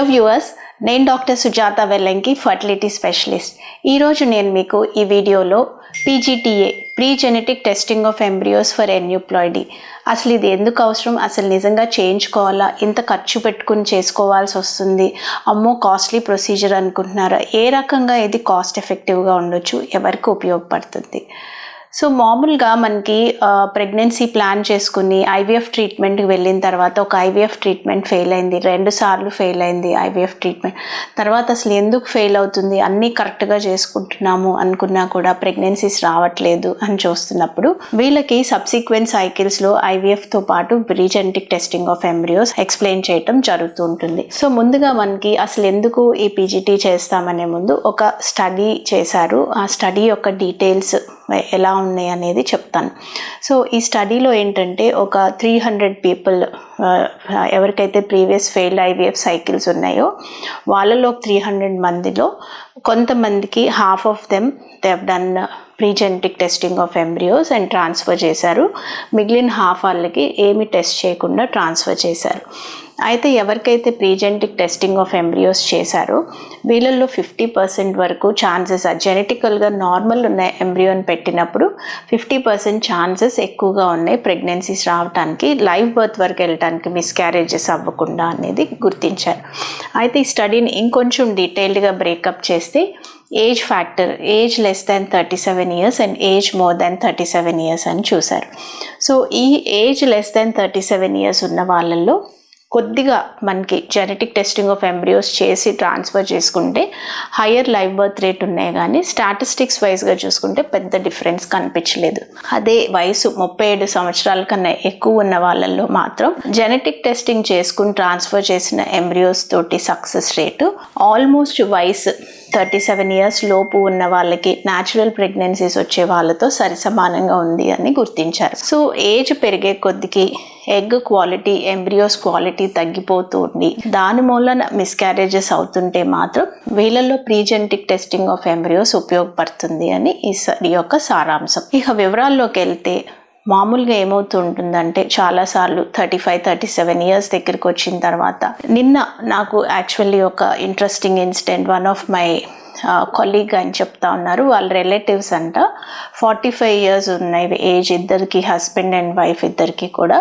Hello viewers నేను doctor Sujatha Vellanki fertility specialist. ఈరోజు నేను మీకు ఈ వీడియోలో PGTA pre genetic testing of embryos for aneuploidy అసలు ఇది ఎందుకు అవసరం? అసలు నిజంగా చేయించుకోవాలా? ఇంత ఖర్చు పెట్టుకుని చేసుకోవాల్సి వస్తుంది. అమ్మో కాస్ట్లీ ప్రొసీజర్ అనుకుంటున్నారా? ఏ రకంగా ఇది కాస్ట్ ఎఫెక్టివ్గా ఉండొచ్చు? ఎవరికి ఉపయోగపడుతుంది? సో మామూలుగా మనకి ప్రెగ్నెన్సీ ప్లాన్ చేసుకుని ఐవీఎఫ్ ట్రీట్మెంట్కి వెళ్ళిన తర్వాత ఒక ఐవీఎఫ్ ట్రీట్మెంట్ ఫెయిల్ అయింది. రెండు సార్లు ఫెయిల్ అయింది ఐవీఎఫ్ ట్రీట్మెంట్ తర్వాత అసలు ఎందుకు ఫెయిల్ అవుతుంది? అన్నీ కరెక్ట్గా చేసుకుంటున్నాము అనుకున్నా కూడా ప్రెగ్నెన్సీస్ రావట్లేదు అని చూస్తున్నప్పుడు వీళ్ళకి సబ్సిక్వెంట్ సైకిల్స్లో ఐవీఎఫ్తో పాటు pregenetic testing of embryos explain చేయటం జరుగుతూ ఉంటుంది. సో ముందుగా మనకి అసలు ఎందుకు ఈ పీజీటీ చేస్తామనే ముందు ఒక స్టడీ చేశారు. ఆ స్టడీ యొక్క డీటెయిల్స్ ఎలా ఉన్నాయి అనేది చెప్తాను. సో ఈ స్టడీలో ఏంటంటే ఒక త్రీ హండ్రెడ్ పీపుల్ ఎవరికైతే ప్రీవియస్ ఫెయిల్డ్ ఐవీఎఫ్ సైకిల్స్ ఉన్నాయో వాళ్ళలో త్రీ హండ్రెడ్ మందిలో కొంతమందికి half of them they done pregenetic testing of embryos and transfer చేశారు. మిగిలిన హాఫ్ వాళ్ళకి ఏమి టెస్ట్ చేయకుండా ట్రాన్స్ఫర్ చేశారు. అయితే ఎవరికైతే ప్రీజెంటిక్ టెస్టింగ్ ఆఫ్ ఎంబ్రియోస్ చేశారో వీళ్ళల్లో ఫిఫ్టీ పర్సెంట్ వరకు ఛాన్సెస్ జెనెటికల్గా నార్మల్ ఉన్న ఎంబ్రియోని పెట్టినప్పుడు ఫిఫ్టీ పర్సెంట్ ఛాన్సెస్ ఎక్కువగా ఉన్నాయి ప్రెగ్నెన్సీస్ రావడానికి లైవ్ బర్త్ వరకు వెళ్ళడానికి మిస్క్యారేజెస్ అవ్వకుండా అనేది గుర్తించారు. అయితే ఈ స్టడీని ఇంకొంచెం డీటెయిల్డ్గా బ్రేకప్ చేస్తే age factor age less than thirty seven years and age more than thirty seven years అని చూశారు. సో ఈ age less than thirty seven years ఉన్న వాళ్ళల్లో కొద్దిగా మనకి జెనెటిక్ టెస్టింగ్ ఆఫ్ ఎంబ్రియోస్ చేసి ట్రాన్స్ఫర్ చేసుకుంటే హయ్యర్ లైవ్ బర్త్ రేట్ ఉన్నాయి కానీ స్టాటిస్టిక్స్ వైజ్గా చూసుకుంటే పెద్ద డిఫరెన్స్ కనిపించలేదు. అదే వయసు ముప్పై ఏడు సంవత్సరాల కన్నా ఎక్కువ ఉన్న వాళ్ళల్లో మాత్రం జెనెటిక్ టెస్టింగ్ చేసుకుని ట్రాన్స్ఫర్ చేసిన ఎంబ్రియోస్ తోటి సక్సెస్ రేటు ఆల్మోస్ట్ వయసు థర్టీ సెవెన్ ఇయర్స్ లోపు ఉన్న వాళ్ళకి న్యాచురల్ ప్రెగ్నెన్సీస్ వచ్చే వాళ్ళతో సరిసమానంగా ఉంది అని గుర్తించారు. సో ఏజ్ పెరిగే కొద్దికి ఎగ్ క్వాలిటీ ఎంబ్రియోస్ క్వాలిటీ తగ్గిపోతుంది దాని మూలన మిస్క్యారేజెస్ అవుతుంటే మాత్రం వీళ్ళల్లో ప్రీజెంటిక్ టెస్టింగ్ ఆఫ్ ఎంబ్రియోస్ ఉపయోగపడుతుంది అని ఈ ఈ యొక్క సారాంశం. ఇక వివరాల్లోకి వెళ్తే మామూలుగా ఏమవుతుంటుందంటే చాలాసార్లు thirty five thirty seven years దగ్గరికి వచ్చిన తర్వాత. నిన్న నాకు యాక్చువల్లీ ఒక interesting incident one of my colleague అని చెప్తా ఉన్నారు. వాళ్ళ రిలేటివ్స్ అంట. ఫార్టీ ఫైవ్ ఇయర్స్ ఉన్నాయి ఏజ్ ఇద్దరికి హస్బెండ్ అండ్ వైఫ్ ఇద్దరికి కూడా.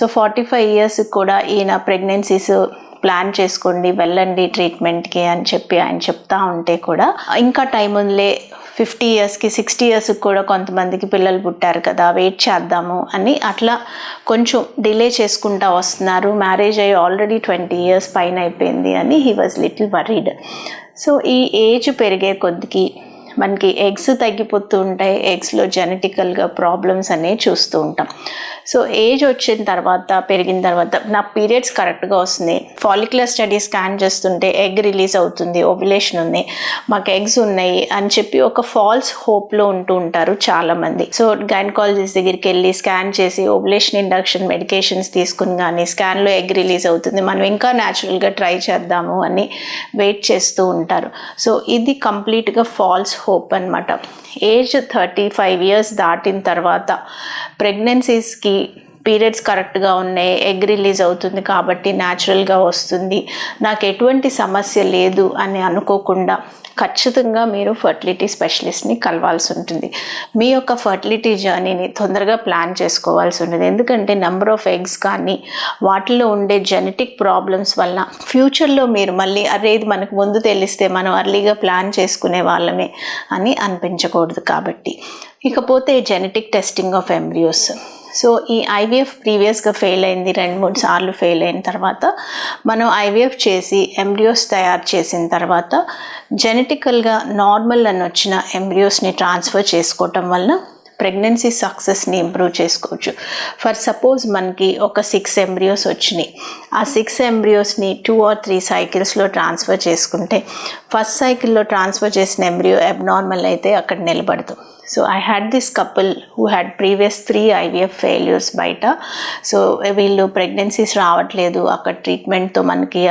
సో ఫార్టీ ఫైవ్ ఇయర్స్ కూడా ఈయన ప్రెగ్నెన్సీస్ ప్లాన్ చేసుకోండి వెళ్ళండి ట్రీట్మెంట్కి అని చెప్పి ఆయన చెప్తా ఉంటే కూడా. ఇంకా టైం ఉందిలే ఫిఫ్టీ ఇయర్స్కి సిక్స్టీ ఇయర్స్కి కూడా కొంతమందికి పిల్లలు పుట్టారు కదా వెయిట్ చేద్దాము అని అట్లా కొంచెం డిలే చేసుకుంటా వస్తున్నారు. మ్యారేజ్ అయ్యి ఆల్రెడీ ట్వంటీ ఇయర్స్ పైన అయిపోయింది అని he was little worried so ఈ ఏజ్ పెరిగే కొద్దికి మనకి ఎగ్స్ తగ్గిపోతూ ఉంటాయి ఎగ్స్లో జెనెటికల్గా ప్రాబ్లమ్స్ అనేవి చూస్తూ ఉంటాం. సో ఏజ్ వచ్చిన తర్వాత పెరిగిన తర్వాత నా పీరియడ్స్ కరెక్ట్గా వస్తుంది. ఫాలిక్యులర్ స్టడీ స్కాన్ చేస్తుంటే ఎగ్ రిలీజ్ అవుతుంది ఓబులేషన్ ఉంది మాకు ఎగ్స్ ఉన్నాయి అని చెప్పి ఒక ఫాల్స్ హోప్లో ఉంటూ ఉంటారు చాలామంది. సో గైనకాలజిస్ట్ దగ్గరికి వెళ్ళి స్కాన్ చేసి ఓబులేషన్ ఇండక్షన్ మెడికేషన్స్ తీసుకుని కానీ స్కాన్లో ఎగ్ రిలీజ్ అవుతుంది మనం ఇంకా న్యాచురల్గా ట్రై చేద్దాము అని వెయిట్ చేస్తూ ఉంటారు. సో ఇది కంప్లీట్గా ఫాల్స్ హోప్ అనమాట ఏజ్ థర్టీ ఫైవ్ ఇయర్స్ దాటిన తర్వాత ప్రెగ్నెన్సీస్కి పీరియడ్స్ కరెక్ట్గా ఉన్నాయి ఎగ్ రిలీజ్ అవుతుంది కాబట్టి న్యాచురల్గా వస్తుంది. నాకు ఎటువంటి సమస్య లేదు అని అనుకోకుండా ఖచ్చితంగా మీరు ఫర్టిలిటీ స్పెషలిస్ట్ని కలవాల్సి ఉంటుంది. మీ యొక్క ఫర్టిలిటీ జర్నీని తొందరగా ప్లాన్ చేసుకోవాల్సి ఉంటుంది. ఎందుకంటే నెంబర్ ఆఫ్ ఎగ్స్ కానీ వాటిలో ఉండే జెనెటిక్ ప్రాబ్లమ్స్ వల్ల ఫ్యూచర్లో మీరు మళ్ళీ అరే ఇది మనకు ముందు తెలిస్తే మనం అర్లీగా ప్లాన్ చేసుకునే వాళ్ళమే అని అనిపించకూడదు కాబట్టి. ఇకపోతే genetic testing of embryos. So ఈ ఐవీఎఫ్ ప్రీవియస్గా ఫెయిల్ అయింది రెండు మూడు సార్లు ఫెయిల్ అయిన తర్వాత మనం ఐవీఎఫ్ చేసి ఎంబ్రియోస్ తయారు చేసిన తర్వాత జెనెటికల్గా నార్మల్ అని వచ్చిన ఎంబ్రియోస్ని ట్రాన్స్ఫర్ చేసుకోవటం వలన ప్రెగ్నెన్సీ సక్సెస్ని ఇంప్రూవ్ చేసుకోవచ్చు. ఫర్ సపోజ్ మనకి ఒక సిక్స్ ఎంబ్రియోస్ వచ్చినాయి. ఆ సిక్స్ ఎంబ్రియోస్ని టూ ఆర్ త్రీ సైకిల్స్లో ట్రాన్స్ఫర్ చేసుకుంటే ఫస్ట్ సైకిల్లో ట్రాన్స్ఫర్ చేసిన ఎంబ్రియో అబ్నార్మల్ అయితే అక్కడ నిలబడదు. So I had this couple who had previous three IVF failures బయట. సో వీళ్ళు ప్రెగ్నెన్సీస్ రావట్లేదు. అక్కడ ట్రీట్మెంట్తో మనకి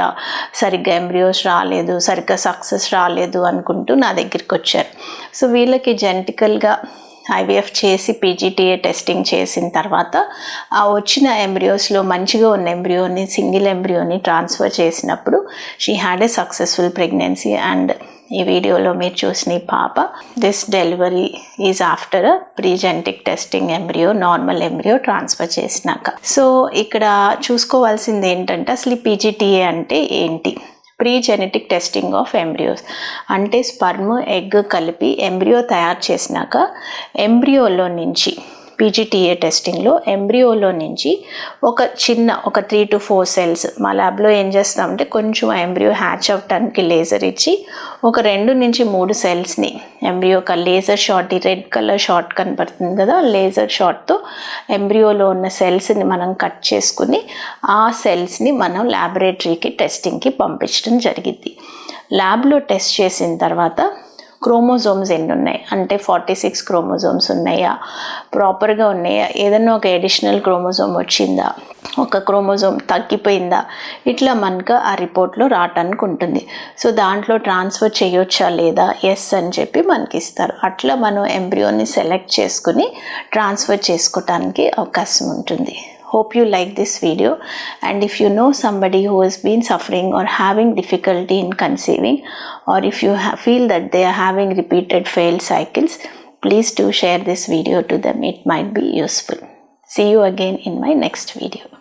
సరిగ్గా ఎంబ్రియోస్ రాలేదు సరిగ్గా సక్సెస్ రాలేదు అనుకుంటూ నా దగ్గరికి వచ్చారు. సో వీళ్ళకి జెంటికల్గా ఐవీఎఫ్ చేసి పీజీటీఏ టెస్టింగ్ చేసిన తర్వాత ఆ వచ్చిన ఎంబ్రియోస్లో మంచిగా ఉన్న ఎంబ్రియోని సింగిల్ ఎంబ్రియోని ట్రాన్స్ఫర్ చేసినప్పుడు she had a successful pregnancy and ఈ వీడియోలో మీరు చూసిన ఈ పాప this delivery is after pregenetic testing embryo normal embryo transfer చేసినాక. సో ఇక్కడ చూసుకోవాల్సింది ఏంటంటే అసలు ఈ పీజీటీఏ అంటే ఏంటి? Pre genetic testing of embryos అంటే స్పర్మ్ ఎగ్ కలిపి ఎంబ్రియో తయారు చేసినాక ఎంబ్రియోలో నుంచి పీజీటీఏ టెస్టింగ్లో ఎంబ్రియోలో నుంచి ఒక చిన్న ఒక త్రీ టు ఫోర్ సెల్స్ మా ల్యాబ్లో ఏం చేస్తామంటే కొంచెం ఎంబ్రియో హ్యాచ్ అవటానికి లేజర్ ఇచ్చి ఒక రెండు నుంచి మూడు సెల్స్ని ఎంబ్రియో ఒక లేజర్ షాట్ ఈ రెడ్ కలర్ షాట్ కనపడుతుంది కదా లేజర్ షాట్తో ఎంబ్రియోలో ఉన్న సెల్స్ని మనం కట్ చేసుకుని ఆ సెల్స్ని మనం ల్యాబొరేటరీకి టెస్టింగ్కి పంపించడం జరిగింది. ల్యాబ్లో టెస్ట్ చేసిన తర్వాత క్రోమోజోమ్స్ ఎన్ని ఉన్నాయి అంటే ఫార్టీ సిక్స్ క్రోమోజోమ్స్ ఉన్నాయా? ప్రాపర్గా ఉన్నాయా? ఏదైనా ఒక ఎడిషనల్ క్రోమోజోమ్ వచ్చిందా? ఒక క్రోమోజోమ్ తగ్గిపోయిందా? ఇట్లా మనకు ఆ రిపోర్ట్లో రావటానికి ఉంటుంది. సో దాంట్లో ట్రాన్స్ఫర్ చేయొచ్చా లేదా? ఎస్ అని చెప్పి మనకి ఇస్తారు. అట్లా మనం ఎంబ్రియోని సెలెక్ట్ చేసుకుని ట్రాన్స్ఫర్ చేసుకోవటానికి అవకాశం ఉంటుంది. Hope you like this video. And if you know somebody who has been suffering or having difficulty in conceiving or if you feel that they are having repeated failed cycles please do share this video to them. It might be useful. See you again in my next video